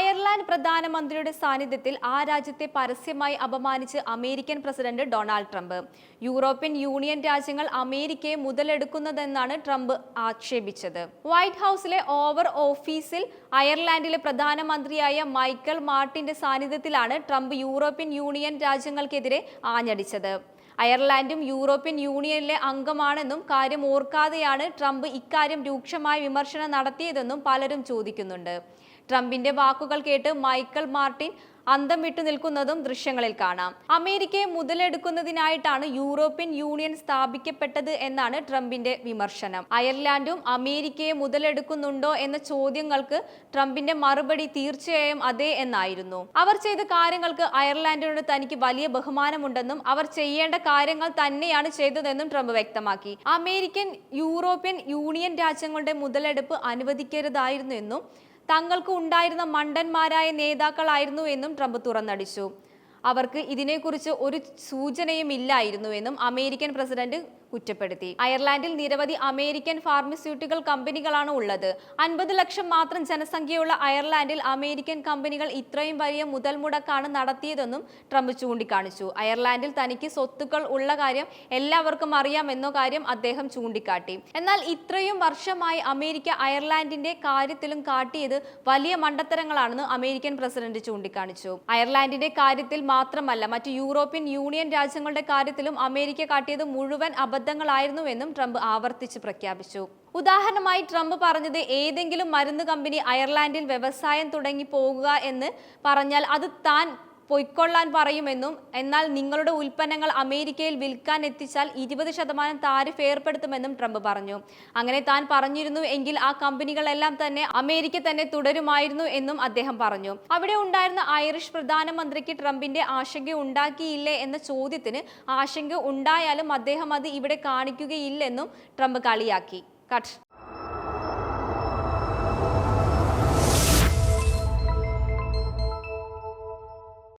Ireland പ്രധാനമന്ത്രിയുടെ സാന്നിധ്യത്തിൽ ആ രാജ്യത്തെ പരസ്യമായി അപമാനിച്ച് American president Donald Trump. European union രാജ്യങ്ങൾ അമേരിക്കയെ മുതലെടുക്കുന്നതെന്നാണ് ട്രംപ് ആക്ഷേപിച്ചത്. വൈറ്റ് ഹൗസിലെ ഓവർ ഓഫീസിൽ അയർലാൻഡിലെ പ്രധാനമന്ത്രിയായ മൈക്കൽ മാർട്ടിന്റെ സാന്നിധ്യത്തിലാണ് ട്രംപ് യൂറോപ്യൻ യൂണിയൻ രാജ്യങ്ങൾക്കെതിരെ ആഞ്ഞടിച്ചത്. അയർലാൻഡും യൂറോപ്യൻ യൂണിയനിലെ അംഗമാണെന്നും കാര്യം ഓർക്കാതെയാണ് ട്രംപ് ഇക്കാര്യം രൂക്ഷമായ വിമർശനം നടത്തിയതെന്നും പലരും ചോദിക്കുന്നുണ്ട്. ട്രംപിന്റെ വാക്കുകൾ കേട്ട് മൈക്കൽ മാർട്ടിൻ അന്തം വിട്ടു നിൽക്കുന്നതും ദൃശ്യങ്ങളിൽ കാണാം. അമേരിക്കയെ മുതലെടുക്കുന്നതിനായിട്ടാണ് യൂറോപ്യൻ യൂണിയൻ സ്ഥാപിക്കപ്പെട്ടത് എന്നാണ് ട്രംപിന്റെ വിമർശനം. അയർലാൻഡും അമേരിക്കയെ മുതലെടുക്കുന്നുണ്ടോ എന്ന ചോദ്യങ്ങൾക്ക് ട്രംപിന്റെ മറുപടി തീർച്ചയായും അതെ എന്നായിരുന്നു. അവർ ചെയ്ത കാര്യങ്ങൾക്ക് അയർലാൻഡിനോട് തനിക്ക് വലിയ ബഹുമാനമുണ്ടെന്നും അവർ ചെയ്യേണ്ട കാര്യങ്ങൾ തന്നെയാണ് ചെയ്തതെന്നും ട്രംപ് വ്യക്തമാക്കി. അമേരിക്കൻ യൂറോപ്യൻ യൂണിയൻ രാജ്യങ്ങളുടെ മുതലെടുപ്പ് അനുവദിക്കരുതായിരുന്നു എന്നും തങ്ങൾക്ക് ഉണ്ടായിരുന്ന മണ്ടന്മാരായ നേതാക്കളായിരുന്നു എന്നും ട്രംപ് തുറന്നടിച്ചു. അവർക്ക് ഇതിനെക്കുറിച്ച് ഒരു സൂചനയും ഇല്ലായിരുന്നുവെന്നും അമേരിക്കൻ പ്രസിഡന്റ് കുറ്റപ്പെടുത്തി. അയർലാൻഡിൽ നിരവധി അമേരിക്കൻ ഫാർമസ്യൂട്ടിക്കൽ കമ്പനികളാണ് ഉള്ളത്. അൻപത് ലക്ഷം മാത്രം ജനസംഖ്യയുള്ള അയർലാൻഡിൽ അമേരിക്കൻ കമ്പനികൾ ഇത്രയും വലിയ മുതൽ മുടക്കാണ് നടത്തിയതെന്നും ട്രംപ് ചൂണ്ടിക്കാണിച്ചു. അയർലാൻഡിൽ തനിക്ക് സ്വത്തുക്കൾ ഉള്ള കാര്യം എല്ലാവർക്കും അറിയാമെന്നോ കാര്യം അദ്ദേഹം ചൂണ്ടിക്കാട്ടി. എന്നാൽ ഇത്രയും വർഷമായി അമേരിക്ക അയർലാൻഡിന്റെ കാര്യത്തിലും കാട്ടിയത് വലിയ മണ്ടത്തരങ്ങളാണെന്ന് അമേരിക്കൻ പ്രസിഡന്റ് ചൂണ്ടിക്കാണിച്ചു. അയർലാൻഡിന്റെ കാര്യത്തിൽ മാത്രമല്ല മറ്റ് യൂറോപ്യൻ യൂണിയൻ രാജ്യങ്ങളുടെ കാര്യത്തിലും അമേരിക്ക കാട്ടിയത് മുഴുവൻ അബദ്ധങ്ങളായിരുന്നുവെന്നും ട്രംപ് ആവർത്തിച്ച് പ്രഖ്യാപിച്ചു. ഉദാഹരണമായി ട്രംപ് പറഞ്ഞത് ഏതെങ്കിലും മരുന്ന് കമ്പനി അയർലാൻഡിൽ വ്യവസായം തുടങ്ങി പോകുക എന്ന് പറഞ്ഞാൽ അത് താൻ പൊയ്ക്കൊള്ളാൻ പറയുമെന്നും എന്നാൽ നിങ്ങളുടെ ഉൽപ്പന്നങ്ങൾ അമേരിക്കയിൽ വിൽക്കാൻ എത്തിച്ചാൽ ഇരുപത് ശതമാനം താരിഫ് ഏർപ്പെടുത്തുമെന്നും ട്രംപ് പറഞ്ഞു. അങ്ങനെ താൻ പറഞ്ഞിരുന്നു എങ്കിൽ ആ കമ്പനികളെല്ലാം തന്നെ അമേരിക്ക തന്നെ തുടരുമായിരുന്നു എന്നും അദ്ദേഹം പറഞ്ഞു. അവിടെ ഉണ്ടായിരുന്ന ഐറിഷ് പ്രധാനമന്ത്രിക്ക് ട്രംപിന്റെ ആശങ്ക ഉണ്ടാക്കിയില്ലേ എന്ന ചോദ്യത്തിന് ആശങ്ക ഉണ്ടായാലും അദ്ദേഹം അത് ഇവിടെ കാണിക്കുകയില്ലെന്നും ട്രംപ് കളിയാക്കി. കട്ട്.